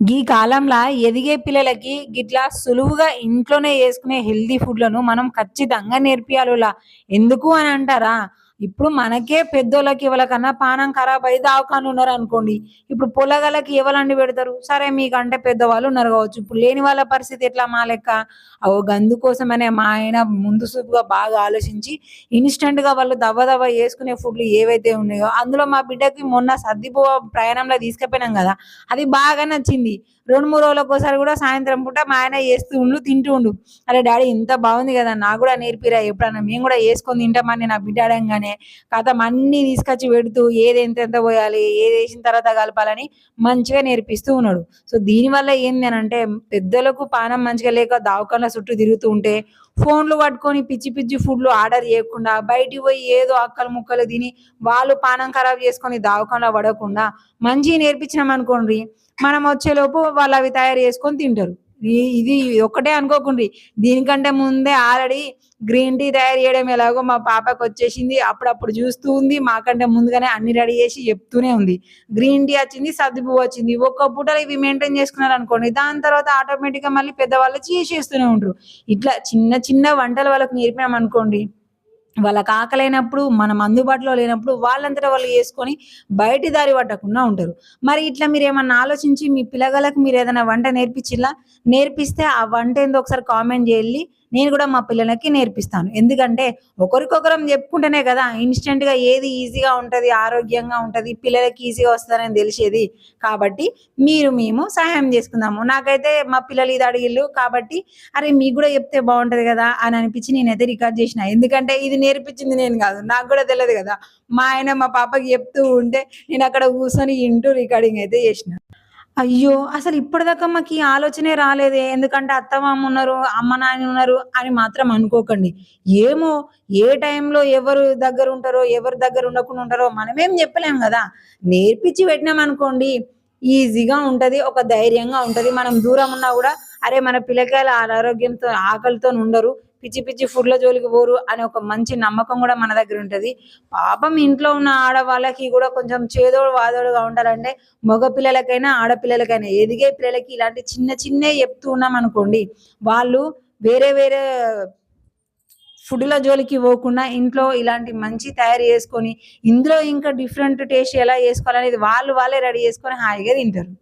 ఈ కాలంలో ఎదిగే పిల్లలకి గిట్లా సులువుగా ఇంట్లోనే చేసుకునే హెల్దీ ఫుడ్లను మనం ఖచ్చితంగా నేర్పియాలిలా. ఎందుకు అని అంటారా? ఇప్పుడు మనకే పెద్దోళ్ళకి ఎవరికన్నా పానం ఖరాబ్ అయితే దావకాలు ఉన్నారు అనుకోండి ఇప్పుడు పొలగలకి ఎవరండి పెడతారు? సరే మీకంటే పెద్దవాళ్ళు ఉన్నారు కావచ్చు. ఇప్పుడు లేని వాళ్ళ పరిస్థితి ఎట్లా మా లెక్క? ఓ గందు కోసమనే మా ఆయన ముందు సూపుగా బాగా ఆలోచించి ఇన్స్టెంట్గా వాళ్ళు దవ్వ దవ్వ వేసుకునే ఫుడ్లు ఏవైతే ఉన్నాయో అందులో మా బిడ్డకి మొన్న సర్దిపో ప్రయాణంలో తీసుకుపోయినాం కదా అది బాగా నచ్చింది. రెండు మూడు రోజులకు ఒకసారి కూడా సాయంత్రం పూట మా ఆయన వేస్తూ ఉండు తింటూ ఉండు. అరే డాడీ ఇంత బాగుంది కదా నాకు కూడా నేర్పిరా ఎప్పుడన్నా? మేము కూడా వేసుకొని తింటామని నా బిడ్డ అడగంగానే కథం అన్ని తీసుకొచ్చి పెడుతూ ఏది ఎంత ఎంత పోయాలి ఏది వేసిన తర్వాత కలపాలని మంచిగా నేర్పిస్తూ ఉన్నాడు. సో దీనివల్ల ఏంది అని అంటే పెద్దలకు పానం మంచిగా లేక దావకంలో చుట్టూ తిరుగుతూ ఉంటే ఫోన్లు పట్టుకొని పిచ్చి పిచ్చి ఫుడ్లు ఆర్డర్ చేయకుండా బయటికి పోయి ఏదో అక్కలు ముక్కలు తిని వాళ్ళు పానం ఖరాబ్ చేసుకొని దావకంలో పడకుండా మంచిగా నేర్పించినాం అనుకోండి మనం వచ్చేలోపు వాళ్ళు అవి తయారు చేసుకొని తింటారు. ఇది ఒక్కటే అనుకోకుండ్రి. దీనికంటే ముందే ఆల్రెడీ గ్రీన్ టీ తయారు చేయడం ఎలాగో మా పాపకు వచ్చేసింది. అప్పుడప్పుడు చూస్తూ ఉంది. మాకంటే ముందుగానే అన్ని రెడీ చేసి చెప్తూనే ఉంది. గ్రీన్ టీ వచ్చింది సర్దిపు వచ్చింది. ఒక్క పూట ఇవి మెయింటైన్ చేసుకున్నారు అనుకోండి. దాని తర్వాత ఆటోమేటిక్గా మళ్ళీ పెద్దవాళ్ళు చేసేస్తూనే ఉంటారు ఇట్లా చిన్న చిన్న వంటలు వాళ్ళకి నేర్పినాం అనుకోండి. వాళ్ళకి ఆకలైనప్పుడు మనం అందుబాటులో లేనప్పుడు వాళ్ళంతటా వాళ్ళు చేసుకొని బయటి దారి పట్టకుండా ఉంటారు. మరి ఇట్లా మీరు ఏమన్నా ఆలోచించి మీ పిల్లగాళ్ళకి మీరు ఏదైనా వంట నేర్పించిలా? నేర్పిస్తే ఆ వంట ఏందో ఒకసారి కామెంట్ చేయాలి నేను కూడా మా పిల్లలకి నేర్పిస్తాను. ఎందుకంటే ఒకరికొకరం చెప్పుకుంటేనే కదా ఇన్స్టెంట్గా ఏది ఈజీగా ఉంటది ఆరోగ్యంగా ఉంటది పిల్లలకి ఈజీగా వస్తుందని తెలిసేది. కాబట్టి మీరు మేము సహాయం చేసుకుందాము. నాకైతే మా పిల్లలు ఇది అడిగిళ్ళు కాబట్టి అరే మీకు కూడా చెప్తే బాగుంటది కదా అని అనిపించి నేనైతే రికార్డ్ చేసిన. ఎందుకంటే ఇది నేర్పించింది నేను కాదు నాకు కూడా తెలియదు కదా. మా ఆయన మా పాపకి చెప్తూ ఉంటే నేను అక్కడ కూర్చొని ఇంటూ రికార్డింగ్ అయితే చేసిన. అయ్యో అసలు ఇప్పటిదాకా మాకు ఈ ఆలోచనే రాలేదే. ఎందుకంటే అత్తమామ ఉన్నారు అమ్మ నాయన ఉన్నారు అని మాత్రం అనుకోకండి. ఏమో ఏ టైంలో ఎవరు దగ్గర ఉంటారో ఎవరి దగ్గర ఉండకుండా ఉంటారో మనమేం చెప్పలేం కదా. నేర్పించి పెట్టినాం అనుకోండి ఈజీగా ఉంటది ఒక ధైర్యంగా ఉంటది. మనం దూరం ఉన్నా కూడా అరే మన పిల్లకాయలు ఆరోగ్యంతో ఆకలితో ఉండరు. పిచ్చి పిచ్చి ఫుడ్ల జోలికి పోరు అనే ఒక మంచి నమ్మకం కూడా మన దగ్గర ఉంటది. పాపం ఇంట్లో ఉన్న ఆడవాళ్ళకి కూడా కొంచెం చేదోడు వాదోడుగా ఉండాలంటే మగ పిల్లలకైనా ఆడపిల్లలకైనా ఎదిగే పిల్లలకి ఇలాంటి చిన్న చిన్న చెప్తూ ఉన్నాం అనుకోండి వాళ్ళు వేరే వేరే ఫుడ్ల జోలికి పోకుండా ఇంట్లో ఇలాంటి మంచి తయారు చేసుకొని ఇందులో ఇంకా డిఫరెంట్ టేస్ట్ ఎలా చేసుకోవాలనేది వాళ్ళు వాళ్ళే రెడీ చేసుకొని హాయిగా తింటారు.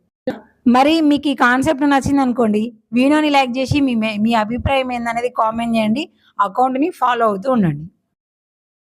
మరి మీకు ఈ కాన్సెప్ట్ నచ్చింది అనుకోండి వీడియోని లైక్ చేసి మీ మీ అభిప్రాయం ఏందనేది కామెంట్ చేయండి అకౌంట్ని ఫాలో అవుతూ ఉండండి.